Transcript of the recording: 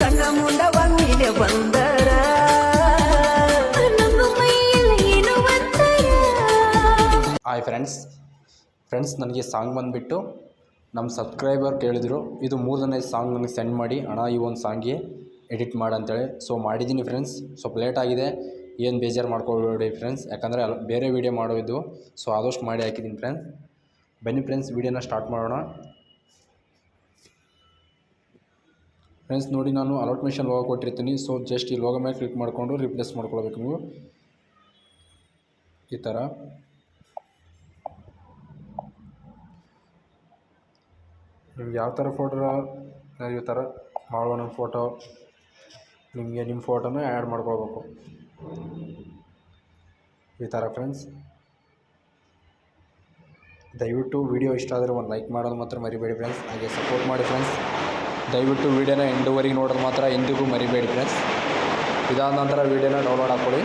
ಕಣ್ಣ ಬಂದರ? Hi friends friends ನನಗೆ ಸಾಂಗ್ ಬಂದುಬಿಟ್ಟು ನಮ್ಮ ಸಬ್ಸ್ಕ್ರೈಬರ್ ಕೇಳಿದ್ರು. ಇದು ಮೂರನೇ ಸಾಂಗ್ ನನಗೆ ಸೆಂಡ್ ಮಾಡಿ. ಅಣ್ಣ ಈ ಒಂದು ಸಾಂಗ್ಗೆ ಎಡಿಟ್ ಮಾಡಂತೇಳಿ ಸೊ ಮಾಡಿದ್ದೀನಿ ಫ್ರೆಂಡ್ಸ್ ಸ್ವಲ್ಪ ಲೇಟ್ ಆಗಿದೆ. ಏನು ಬೇಜಾರು ಮಾಡ್ಕೊಳ್ಬೇಡಿ ಫ್ರೆಂಡ್ಸ್ ಯಾಕಂದರೆ ಅಲ್ಲಿ ಬೇರೆ ವೀಡಿಯೋ ಮಾಡೋ ಇದ್ವು. ಸೊ ಆದಷ್ಟು ಮಾಡಿ ಹಾಕಿದ್ದೀನಿ ಫ್ರೆಂಡ್ಸ್ ಬನ್ನಿ ಫ್ರೆಂಡ್ಸ್ ವೀಡಿಯೋನ ಸ್ಟಾರ್ಟ್ ಮಾಡೋಣ. ಫ್ರೆಂಡ್ಸ್ ನೋಡಿ ನಾನು ಅಲಾಟ್ಮೇಷನ್ ಲೋಗೋ ಕೊಟ್ಟಿರ್ತೀನಿ. ಸೊ ಜಸ್ಟ್ ಈ ಲೋಗೋ ಮೇಲೆ ಕ್ಲಿಕ್ ಮಾಡಿಕೊಂಡು ರಿಪ್ಲೇಸ್ ಮಾಡ್ಕೊಳ್ಬೇಕು ನೀವು. ಈ ಥರ ನಿಮ್ಗೆ ಯಾವ ಥರ ಫೋಟೋ ಈ ಥರ ಮಾಡೋಣ ಫೋಟೋ ನಿಮಗೆ ನಿಮ್ಮ ಫೋಟೋನ ಆ್ಯಡ್ ಮಾಡ್ಕೊಳ್ಬೇಕು. ಈ ಥರ ಫ್ರೆಂಡ್ಸ್ ದಯವಿಟ್ಟು ವಿಡಿಯೋ ಇಷ್ಟ ಆದರೆ ಒಂದು ಲೈಕ್ ಮಾಡೋದು ಮಾತ್ರ ಮರಿಬೇಡಿ ಫ್ರೆಂಡ್ಸ್ ಹಾಗೆ ಸಪೋರ್ಟ್ ಮಾಡಿ ಫ್ರೆಂಡ್ಸ್ ದಯವಿಟ್ಟು ವೀಡಿಯೋನ ಎಂಡುವರೆಗೆ ನೋಡೋದು ಮಾತ್ರ ಎಂದಿಗೂ ಮರಿಬೇಡಿ ಫ್ರೆಂಡ್ಸ್ ಇದಾದ ನಂತರ ವೀಡಿಯೋನ ಡೌನ್ಲೋಡ್ ಹಾಕ್ಕೊಳ್ಳಿ